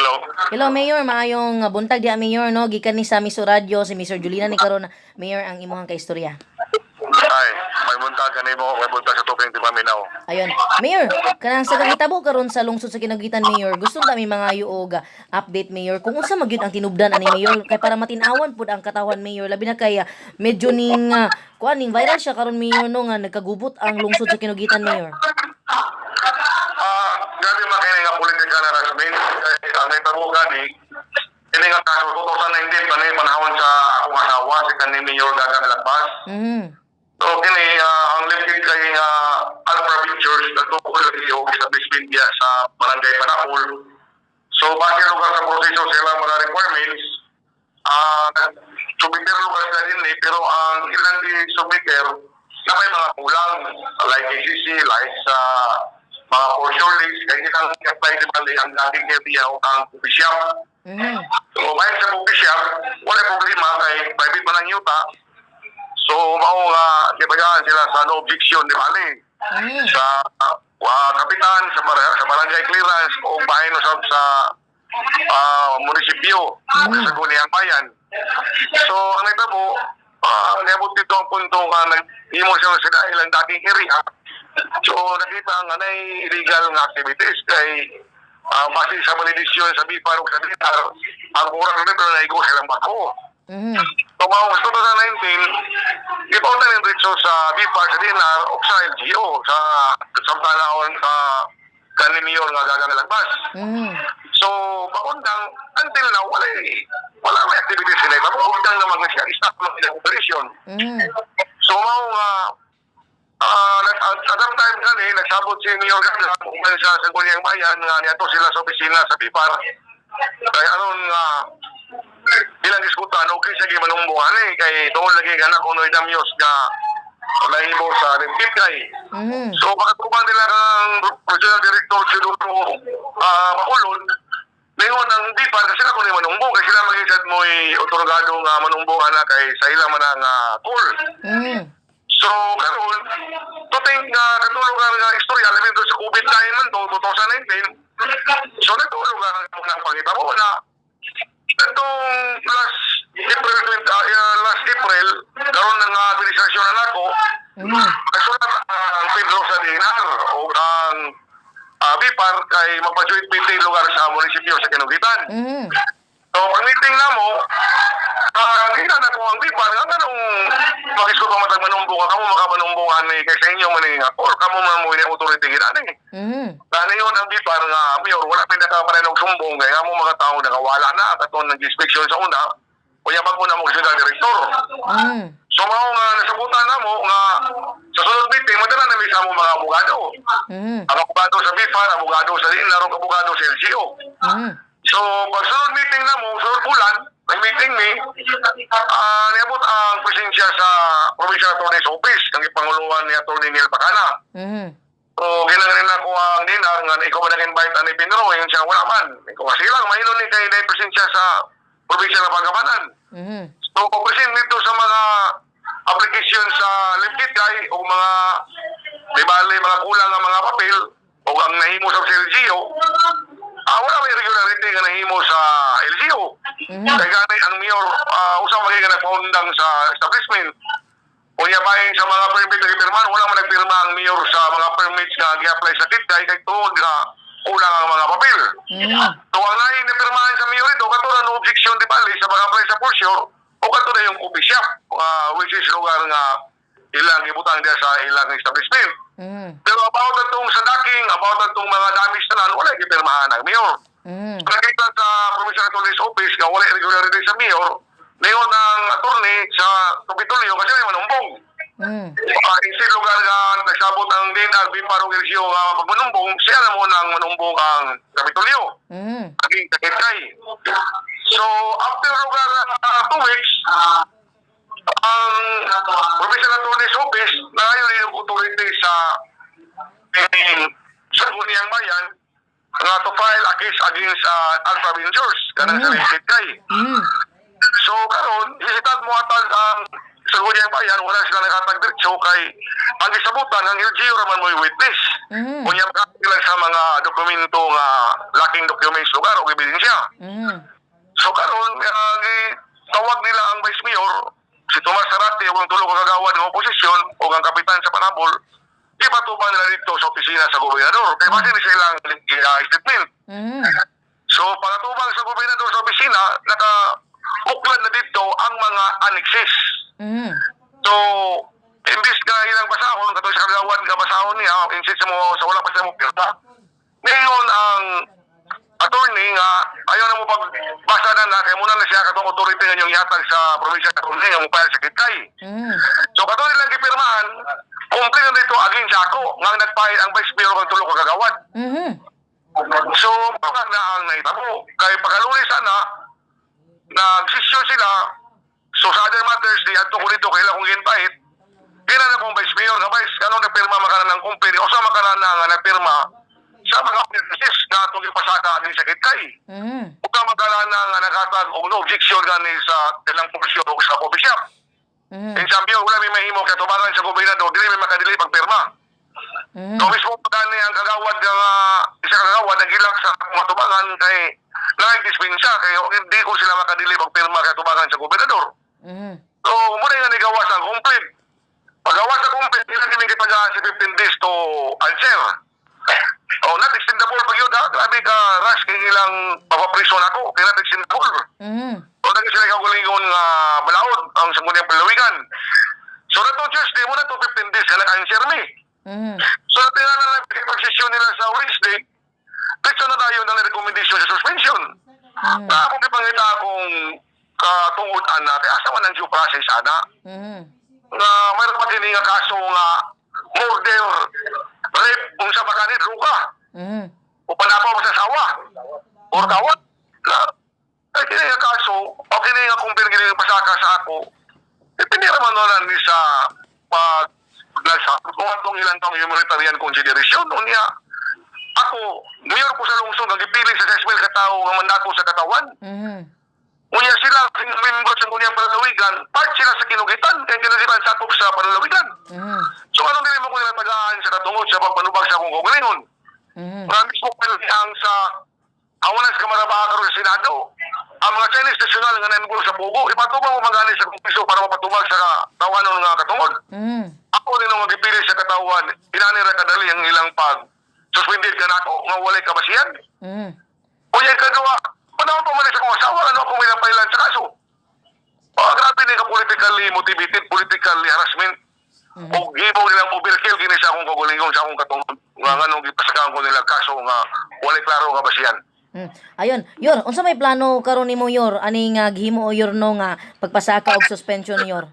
Hello. Hello Mayor, maayong uh, buntag di Mayor no gikan ni sa Miso Radio si Mr. Julina ni karon Mayor ang imong kaistorya. Ay, may buntag ka mo, may buntag sa tuping di paminaw. Ayon. Mayor, kanang sa gahitabo karon sa lungsod sa kinagitan Mayor, gusto kami mga yuog update Mayor kung unsa magyud ang tinubdan ani Mayor kay para matinawan pud ang katawan Mayor labi na kay uh, medyo ning uh, kuan ning viral siya karon Mayor no nga nagkagubot ang lungsod sa kinagitan Mayor. Ah, grabe makini nga political harassment. Eh, Ang nitabo gani, ini nga kaso 2019 pa ni panahon sa akong asawa si kanni Mayor Gaga Lagpas. Mhm. So kini ah, ang limited kay uh, Alpha Pictures nagtukol lagi og establishment diya sa Barangay Panakol. So base lugar sa proseso sila mga requirements, ah submiter lugar sila din eh, pero ang ilan di submiter na may mga kulang like ACC, like sa mga for sure list, kaya ilang apply di bali ang dating area o ang official. Mhm. So, bayan sa official, wala problema kay private man ang yuta. So, mao nga, di ba yan sila sa no objection, di bali. Mhm. Sa uh, kapitan, sa, bar- sa barangay clearance, o bayan sa, sa ah, munisipyo, Mm. sa Guniang Bayan. So, ang ito po, uh, niabot dito ang punto nga nag-imo siya sa ilang dating area. So, nakita nga na illegal nga activities kay uh, base sa malidisyon sa BIPAR o sa DITAR, ang kurang rin pero naigo silang bako. Mhm. So, mga 2019, ipaw na rin dito sa BIPAR sa DINAR o sa LGO sa samtalaon sa kanimiyon nga gagang lagbas. Mhm. So, pakundang, until now, wala eh. Wala may activities sila. Pakundang naman na siya, stop ng ilang operation. Mhm. So, mao nga, ah, nag- at, at that time kani, nagsabot si Mayor Gagla, kung sa Sangguniang Bayan, nga niyato sila sa opisina sa Pipar. Kaya aron nga, bilang diskutan, okay sige manumbuhan eh, kay doon lagi nga na kung no'y damyos nga nahimo sa Rimpit kay. Mhm. So, makatuban nila ng Regional Director si Luro uh, Makulon, Ngayon, ang di pa, kasi sila kung ni manumbong, kasi sila mag-isad mo'y otorgado nga manumbong na kay sa ilang man ang uh, tour. Mhm. So, karon, tuting nga uh, katulog nga istorya, alam mo sa COVID-19 man to, 2019, so natulog ang pangita mo na itong last April 20, uh, last April, karon ng uh, administrasyon na nako, Mhm. nagsulat ang Pedro sa Dinar o ang uh, BIPAR kay magpa-joint meeting lugar sa munisipyo sa Kinugitan. Mhm. So, pag meeting na mo, ah, kita na ko ang BIPAR, nga ganong mag-isko ka matag manumbong ka, kamo makabanumbungan ni kay sa inyo maning or kamo mo ni authority gina ni. Mhm. Dahil yun ang BIPAR nga, mayor, wala pinakaparay ng sumbong, kaya nga mo mga tao nakawala na, katon nag-inspection sa una, kuya ba po na mo kasi director. Mhm. So mao nga nasabutan na mo nga sa sunod meeting madala na may sa mo mga abogado. Mhm. Ang abogado sa BIFAR, abogado sa DINAR, ug abogado sa LGO. So pag sunod meeting na mo, sunod bulan, may meeting ni ah niabot ang presensya sa Provincial Attorney's Office ang ipanguluan ni Attorney Neil Pacana. Mhm. So ginangin na ko ang dinar nga ikaw ba nag-invite ani Pinro, yun siya wala man. Ikaw kasi lang mahino ni kay na presensya sa probinsya ng Pagkapanan. Mhm. So, present nito sa mga application sa Limkit kay o mga di bali mga kulang nga mga papel o ang nahimo sa LGO ah wala may regularity nga nahimo sa Mhm. kaya gani ang mayor uh, usang magiging nagpaundang sa establishment Kunya bayin sa mga permit na gipirman, wala man nagpirma ang mayor sa mga permits nga gi-apply sa kit kay kay tuod nga kulang ang mga papel. Mhm. So ang lain na pirmahan sa mayor ito, kato na no objection di bali sa mga apply sa for sure, o kato na yung coffee shop, uh, which is lugar nga ilang ibutang diya sa ilang establishment. Mhm. Pero about itong sa docking, about itong mga damage na nan, wala gipirmahan ng mayor. Mhm. Nakita sa Provincial Attorney's Office nga wala regularity sa mayor, ngayon ang attorney sa Kapitolyo kasi may manumbong. Mhm. Uh, instead lugar nga nagsabot ang DNR, Biparo Gercio nga pagmanumbong, siya na mo nang manumbong ang Kapitolyo. Mhm. Aging kakitay. So, after lugar uh, two weeks, ang Provincial Attorney's Office na ngayon eh, sa Guniang Bayan nga to file a case against uh, Alpha Ventures kanang sa Mm. Limkit kay. Mhm. So karon isitad mo atag ang sa Gunyang Bayan, wala sila nakatag diretso kay ang isabutan ang LGU raman mo witness. Mhm. Kunya sila sa mga dokumento nga laking documents lugar o ebidensya. Mhm. So karon uh, tawag nila ang Vice Mayor si Tomas Sarate ang tulo ka kagawad ng oposisyon o ang kapitan sa Panabol di ba tuman nila dito sa opisina sa gobernador kaya base ni silang uh, statement Mhm. so pagatubang sa gobernador sa opisina naka uklad na dito ang mga annexes Mhm. so imbis ka ilang basahon katong sa kagawad nga basahon niya insist mo sa wala pa sa mo pirta ngayon ang attorney nga ayaw na mo pagbasa na na muna na siya katong authority nga yung yatag sa probinsya attorney nga mo sa kitay Mhm. so katong nilang gipirmahan kumpli na dito aging sa ako nga nagpahit ang vice mayor ng tulo ka kagawad Mhm. so mga na ang naitabo kay pagkalunis sana nagsisyon sila so sa other matters di adto ko dito kailan kong ginpahit kailan na kong vice mayor nga vice ano nagpirma makana ng company o sa makana na nga nagpirma sa mga businesses na itong ipasaka din sa kitay Mhm. Huwag ka magkalana nga nakatag o no objection gani sa ilang komisyon o sa coffee shop. Mhm. In Sambio, wala may mahimo kaya tubangan sa gobernador, dili may makadili pagpirma. Mhm. So mismo pa gani ang kagawad nga isa ka kagawad nagilak sa mga tubangan kay nag-dispensa kay hindi ko sila makadili pagpirma kaya tubangan sa gobernador. Mhm. So muna nga ni gawas ang complete. Pagawas sa complete, ilan din kita si 15 days to answer. Oh, not extendable pag yun ha. Grabe ka, Rush, kaya ilang papaprison ako. Kaya not extendable. Mhm. So, naging sila kagulingon nga balaod ang sangguniang palawigan. So, na to Tuesday mo na to 15 days ka naka-answer me. Mhm. So, natinga na lang pag-session nila sa Wednesday, Pwede na tayo ng recommendation sa suspension. Mhm. Na akong ipangita akong katungutan natin, asa man ang due process ana, Mhm. nga mayroon pa din nga kaso nga murder, rape, kung sa bakani, druga, Mhm. o panapaw sa sawa, or kawat, na, ay kini nga kaso, o kini nga kung pinagili pasaka sa ako, eh, piniraman na ni sa pag nasa kung atong ilang taong humanitarian consideration unya ako mayor ko sa lungsod nagipili sa 6,000 katao nga mandato sa katawan. Mhm. Unya sila membro sa kunyang panalawigan part sila sa kinugitan kaya kinasipan sakop sa panalawigan Mhm. so anong dili mo ko nila tagaan sa katungod sa pagpanubag sa akong kaugalingon Mhm. nga mismo ang sa awanan sa kamarabaka karon sa Senado ang mga Chinese national nga nangulo sa Pugo ipatubang mo magaling sa kumpiso para mapatubag sa tawanon nga katungod Mhm. ako din ang magipili sa katawan inanira kadali ang ilang pag suspended ka na ako nga walay kabasihan Mhm. Kuya kagawa, panahon pa man sa kong asawa, ano akong minapailan sa kaso. Ah, grabe ni ka politically motivated, politically harassment. Mhm. O gibaw nilang overkill kini sa akong kagulingon sa akong katong nga nga nung gipasakahan ko nila kaso nga walay klaro nga basihan. Mm. Ayun, yor, unsa may plano karon nimo yor ani nga gihimo o yor no nga pagpasaka og suspension yor?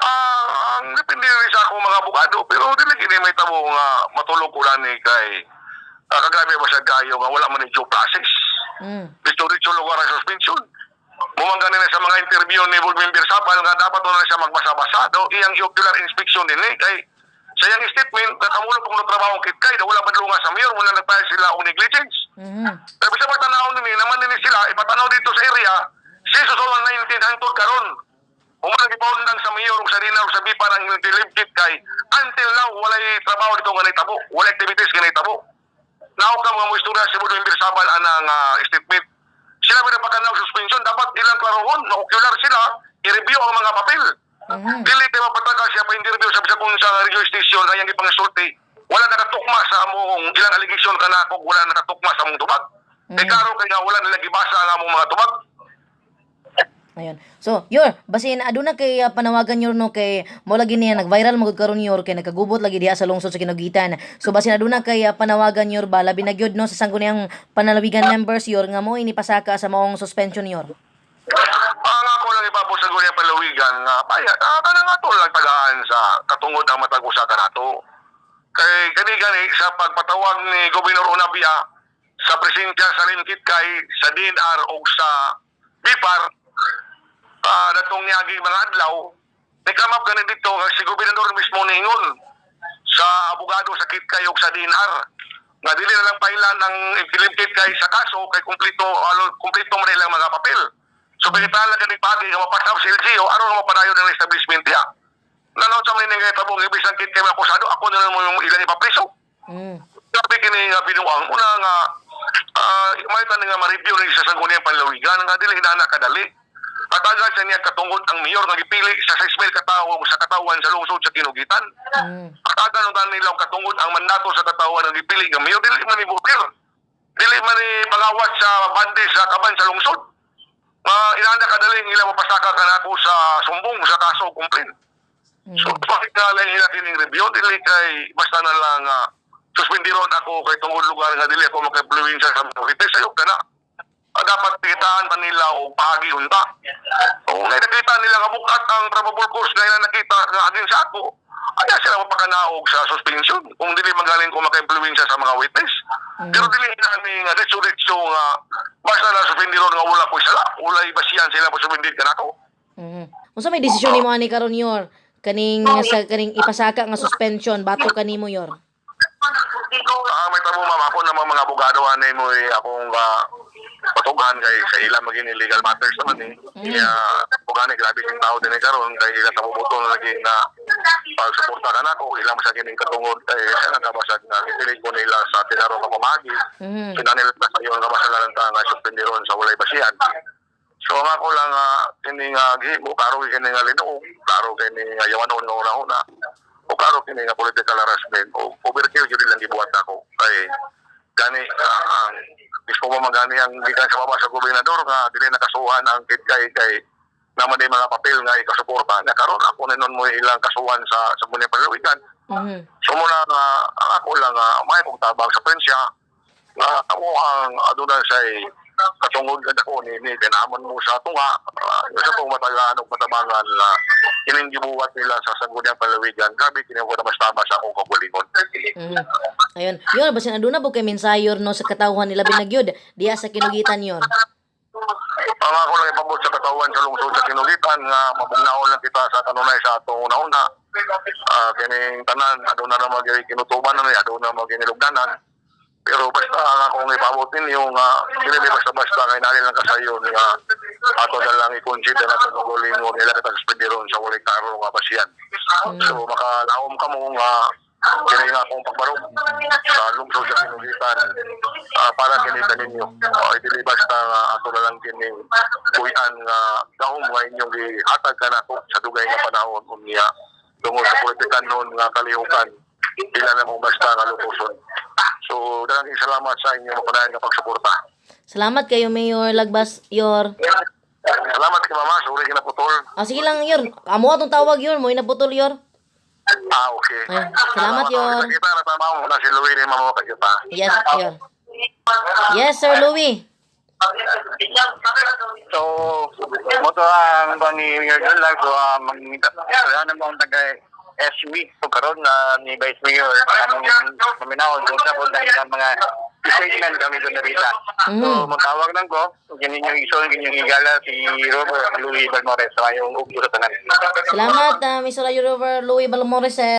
Ah, ang depende rin sa akong mga abogado, pero dili kini may tabo nga matulog ko ni kay uh, kagabi ba sa kayo nga wala man ni due process. Mm. Dito-dito lugar ang suspension. Bumangga na sa mga interview ni Board Member Sabal nga dapat na siya magbasa-basa daw iyang ocular inspection din eh. Kay sa iyang statement, nakamulo po kung trabaho kit kay, wala man lunga sa mayor, muna nagpahal sila o negligence. Mhm. Pero sa pagtanaw nini, naman nini sila, ipatanaw dito sa area, si Susulan 19 hangtod karon. Umang ipaundang sa mayor sa dinar sa bipa ng dilib kit kay until now walay trabaho dito nga nitabo, walay activities nga nitabo. Now ka mga mo istorya si Board Member Sabal anang uh, statement. Sila may napakanaw suspension, dapat ilang klarohon, na ocular sila, i-review ang mga papel. Mhm. Dili kay mapataka siya pa interview sa bisag kung sa radio station kaya nga pangisulti. Wala nakatukma sa among ilang allegation kanako, wala nakatukma sa among tubag. Mm. Mhm. klaro kay nga wala nila gibasa ang among mga tubag. Ayun. So, yor, basin aduna kay ah, panawagan yor no kay mo lagi niya nag-viral magud karon yor kay nagagubot lagi diha sa lungsod sa Kinugitan. So basin aduna kay ah, panawagan yor ba labi na gyud no sa sangguniang panalawigan members yor nga mo ini pasaka sa maong suspension yor. Ang ako lang ipapos sa gunya palawigan nga paya ah, kana nga to lang tagaan sa katungod ang matag usa kanato. Kay kani gani sa pagpatawag ni Gobernador Unabia sa presensya sa Limkit kay sa DNR o sa BIPAR ah datong niagi mga adlaw nikamap gani dito nga si Gobernador mismo ningon sa abogado sa Kitkay o sa DNR nga dili na lang pailan ang Limkit kay sa kaso kay kumpleto alo kumpleto man ilang mga papel So, pinitahan lang ganit pagi, nga mapasap sa LGO, ano nga mapadayo ng establishment niya. Nanaw sa mga nga tabong, ibig sang kit kayo akusado, ako na lang mo yung ilan ipapriso. Mm. Sabi kini nga binuang, una nga, ah, may tanong nga ma-review ni sa sangguniang panlawigan, nga dili na nakadali. At agad sa niya katungod ang mayor nga gipili sa 6,000 katawang sa katawan sa lungsod sa Kinugitan. Mm. At agad nung nila katungod ang mandato sa katawan nga gipili nga mayor, dili man ni Bukir. Dili man ni pangawat sa bande sa kaban sa lungsod. Uh, inanda kadali ng ilang mapasaka ka na ako sa sumbong sa kaso complaint. Mm. So, bakit nga lang nila kining review? Dili kay, basta na lang, uh, suspendiron ako kay tungod lugar nga dili ako maka-influensya sa mga vites. Tikitaan pa nila o pagi unta. O, ngay nakita nila nga bukat ang probable cause na nakita nga agin sa ako. Kaya sila mapakanaog sa suspension kung dili magaling ko maka-influensya sa mga witness. Mm. Pero dili na ni nga diretso nga basta na suspendiron nga wala ko sala. Ulay basiyan sila mo suspendid ka nako. Mm. Unsa may desisyon nimo ani karon yor? Kaning sa kaning ipasaka nga suspension bato kanimo yor. Ah, may tabo ma'am ako naman mga abogado anay mo eh, akong uh, patugan kay sa ila maging illegal matters naman eh. Kaya abogado grabe yung tao din eh karon kay ila sa bubuto na lagi na pagsuporta ka na ko ila sa kining katungod kay sa nagkabasag na ipilit ko nila sa tinarong ka pamagi. Mm. Sinanil pa sa iyo nga masalan ta nga suspendiron sa walay basihan. So ang ako lang uh, kini nga gihimo karo kini nga linuog, karo kini nga yawan una una una. O karo kini nga political harassment o overkill gyud lang gibuhat ako. Kay gani ah, ang mismo mo magani ang gikan sa baba sa gobernador nga dili nakasuhan ang kay kay naman din mga papel nga ikasuporta na karon ako ninon mo ilang kasuhan sa sa Municipal. Mm. So muna nga ako lang nga may kong tabang sa prensya nga ako ang aduna sa katungod ka ako ni ni kinaman mo sa tunga sa tong matagaan ug matabangan na kining gibuhat nila sa sangguniang palawigan. Grabe kini ko mas tama sa akong kagulingon. Mm. Ayun. Yor basin aduna po kay mensayor no sa katawhan nila binagyod. Diya sa kinugitan yor. ang ako lang ipabot sa katawan sa lungsod sa kinulitan nga mabugnaon lang kita sa kanunay sa atong una-una uh, kining tanan aduna na magay kinutuban na aduna magay nilugdanan pero basta ang akong ipabot ninyo nga dili may basta-basta kay nalil lang kasayo nga ato na lang i-consider na sa kaguling mo nila kita suspendiron sa walay karo nga basiyan so makalaom ka mo nga kini nga akong pagbarog sa lungsod sa kinulitan ah, para kinita ninyo. Uh, dili basta nga ato na lang kini kuyan nga gahom nga inyong gihatag ka na sa dugay nga panahon unya tungod sa politikan noon nga kalihukan. Dila na mo basta nga lutuson so daghang salamat sa inyo mapadayon nga pagsuporta Salamat kayo Mayor Lagbas yor. salamat kay mama sorry ka na putol Ah, sige lang yor. Amo atong tawag yor mo inaputol yor. ah okay Ay, salamat, Yor. kita na tama mo na si Louie ni mama kita Yes, yor. Yes, Sir Louie. So, mo to ang bang ni Mayor John lang, so uh, mangita, na mo ang taga SB, so karon na ni Vice Mayor, anong paminahon kung sa po dahil ng mga statement kami doon narita. So, Mhm. matawag lang ko, ganyan yung iso, ganyan yung higala, si Robert Louis Balmores, sa yung upo sa tanan. Salamat, uh, Mr. Rover Louie Balmores, sir.